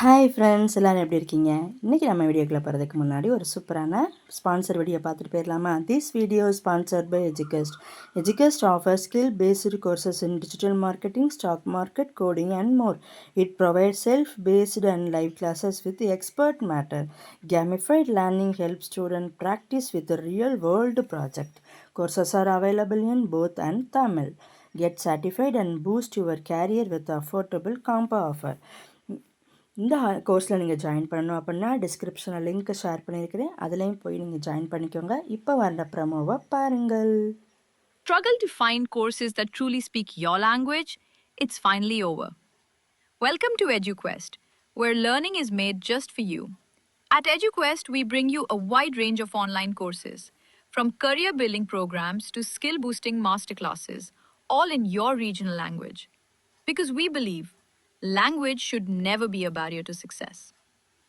Hi friends எல்லோரும் எப்படி இருக்கீங்க? இன்றைக்கி நம்ம வீடியோக்குள்ளே போகிறதுக்கு முன்னாடி ஒரு சூப்பரான ஸ்பான்சர் வீடியோ பார்த்துட்டு போயிடலாமா? This video sponsored by Edugust Edugust offer skill based courses in digital marketing stock market coding and more it provide self paced and live classes with expert matter gamified learning help student practice with real world project courses are available in both and Tamil get certified and boost your career with affordable combo offer இந்த கோர்ஸில் நீங்கள் join பண்ணணும் அப்படின்னா டிஸ்கிரிப்ஷனில் லிங்க்கை share பண்ணியிருக்கிறேன் அதுலேயும் போய் நீங்கள் ஜாயின் பண்ணிக்கோங்க இப்போ வர ப்ரமோவை பாருங்கள் Struggle to find courses that truly speak your language? It's finally over. Welcome to EduQuest, where learning is made just for you. At EduQuest, we bring you a wide range of online courses, from career building programs to skill boosting masterclasses, all in your regional language. Because we believe language should never be a barrier to success.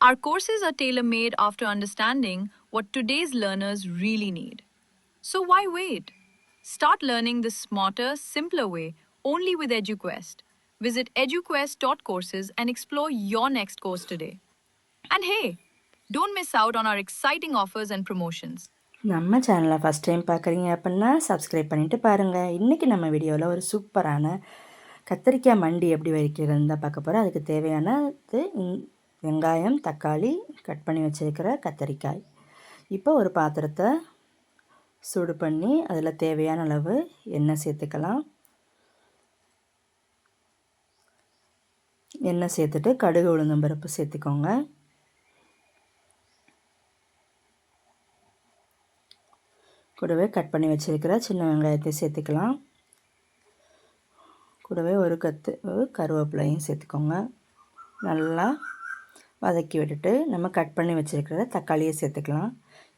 Our courses are tailor made after understanding what today's learners really need. So why wait? Start learning the smarter, simpler way only with EduQuest. Visit eduquest.courses and explore your next course today. And hey, don't miss out on our exciting offers and promotions. நம்ம சேனலை first time பார்க்குறீங்க அப்படின்னா subscribe பண்ணிவிட்டு பாருங்கள் இன்றைக்கி நம்ம வீடியோவில் ஒரு சூப்பரான கத்திரிக்காய் மண்டி எப்படி வைக்கிறதுன்னு தான் பார்க்க போகிறோம் அதுக்கு தேவையானது வெங்காயம் தக்காளி கட் பண்ணி வச்சுருக்கிற கத்திரிக்காய். இப்போ ஒரு பாத்திரத்தை சூடு பண்ணி அதில் தேவையான அளவு எண்ணெய் சேர்த்துக்கலாம். எண்ணெய் சேர்த்துட்டு கடுகு உளுந்தம் பருப்பு சேர்த்துக்கோங்க. கூடவே கட் பண்ணி வச்சுருக்கிற சின்ன வெங்காயத்தை சேர்த்துக்கலாம். கூடவே ஒரு கத்து கருவேப்பிலையும் சேர்த்துக்கோங்க. நல்லா வதக்கி விட்டுட்டு நம்ம கட் பண்ணி வச்சுருக்கிற தக்காளியை சேர்த்துக்கலாம்.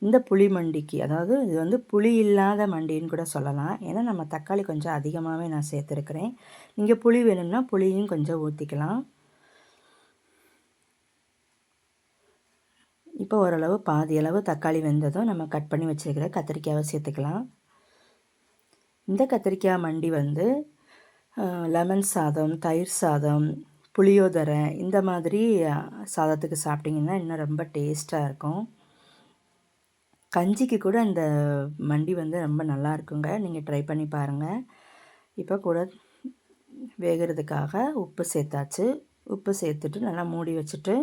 இந்த புளி மண்டிக்கு அதாவது இது வந்து புளி இல்லாத மண்டின்னு கூட சொல்லலாம். ஏன்னா நம்ம தக்காளி கொஞ்சம் அதிகமாகவே நான் சேர்த்துருக்குறேன். நீங்கள் புளி வேணும்னா புளியும் கொஞ்சம் ஊற்றிக்கலாம் இப்போ ஓரளவு பாதி அளவு தக்காளி வெந்ததும் நம்ம கட் பண்ணி வச்சுருக்கிற கத்திரிக்காயை சேர்த்துக்கலாம். இந்த கத்திரிக்காய் மண்டி வந்து லெமன் சாதம் தயிர் சாதம் புளியோதரை இந்த மாதிரி சாதத்துக்கு சாப்பிட்டிங்கன்னா இன்னும் ரொம்ப டேஸ்ட்டாக இருக்கும். கஞ்சிக்கு கூட இந்த மண்டி வந்து ரொம்ப நல்லா இருக்குங்க. நீங்கள் ட்ரை பண்ணி பாருங்கள் இப்போ கூட வேகிறதுக்காக உப்பு சேர்த்தாச்சு. உப்பு சேர்த்துட்டு நல்லா மூடி வச்சுட்டு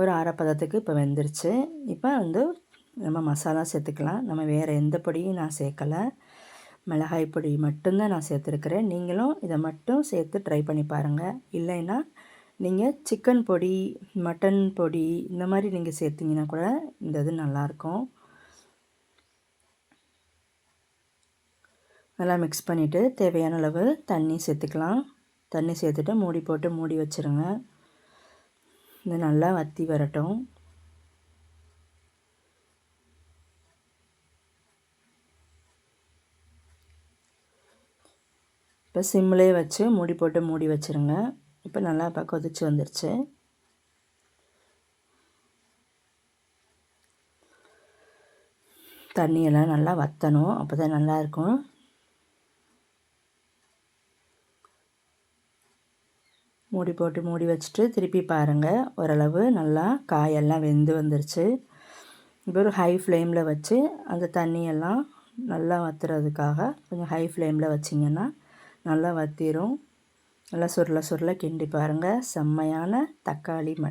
ஒரு அரைப்பதத்துக்கு இப்போ வெந்துருச்சு. இப்போ வந்து நம்ம மசாலா சேர்த்துக்கலாம். நம்ம வேறு எந்த பொடியும் நான் சேர்க்கலை. மிளகாய் பொடி மட்டும்தான் நான் சேர்த்துருக்குறேன். நீங்களும் இதை மட்டும் சேர்த்து ட்ரை பண்ணி பாருங்கள் இல்லைன்னா நீங்கள் சிக்கன் பொடி மட்டன் பொடி இந்த மாதிரி நீங்கள் சேர்த்திங்கன்னா கூட இந்த இது நல்லாயிருக்கும். நல்லா மிக்ஸ் பண்ணிவிட்டு தேவையான அளவு தண்ணி சேர்த்துக்கலாம். தண்ணி சேர்த்துட்டு மூடி போட்டு மூடி வச்சுருங்க. இது நல்லா வற்றி வரட்டும். இப்போ சிம்லேயே வச்சு மூடி போட்டு மூடி வச்சுருங்க. இப்போ நல்லா இப்போ கொதிச்சு வந்துருச்சு. தண்ணியெல்லாம் நல்லா வற்றணும் அப்போ தான் நல்லாயிருக்கும். மூடி போட்டு மூடி வச்சுட்டு திருப்பி பாருங்கள் ஓரளவு நல்லா காயெல்லாம் வெந்து வந்துருச்சு. இப்போ ஒரு ஹை ஃப்ளேமில் வச்சு அந்த தண்ணியெல்லாம் நல்லா வற்றுறதுக்காக கொஞ்சம் ஹை ஃப்ளேமில் வச்சிங்கன்னா நல்லா வத்திரும். நல்லா சுருள சுருள கிண்டி பாருங்கள் செம்மையான தக்காளி ம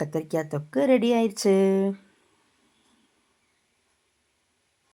கத்திரிக்காய் தொக்கு ரெடி ஆயிடுச்சு.